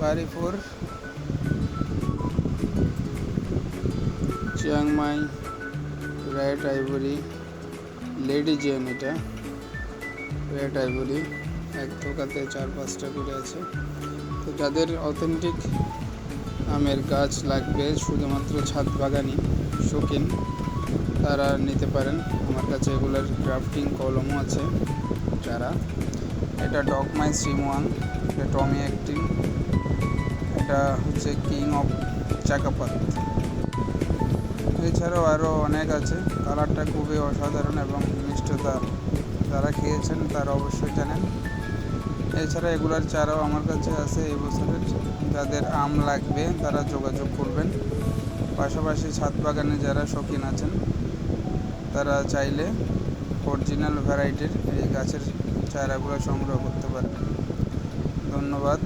Baripur Chiang Mai red ivory, lady Jane এটা। Red ivory, এক থোকাতে চার পাঁচটা করে আছে। তো যাদের অথেন্টিক আমের গাছ লাগবে, শুধুমাত্র ছাদ বাগানি শৌখিন, তারা নিতে পারেন। আমার কাছে এগুলোর ক্রাফটিং কলমও আছে, যারা। এটা ডগমাই সিমওয়াং এটা টমি অ্যাক্টিং এটা হচ্ছে কিং অফ চাকাপাত এছাড়াও আরও অনেক আছে। কালারটা খুবই অসাধারণ এবং মিষ্টতা যারা খেয়েছেন তারা অবশ্যই জানেন। এছাড়া এগুলার চারাও আমার কাছে আছে এই বছরের। যাদের আম লাগবে তারা যোগাযোগ করবেন। পাশাপাশি ছাদ বাগানে যারা শৌখিন আছেন, তারা চাইলে অরিজিনাল ভ্যারাইটির এই গাছের চারাগুলো সংগ্রহ করতে পারবেন। ধন্যবাদ।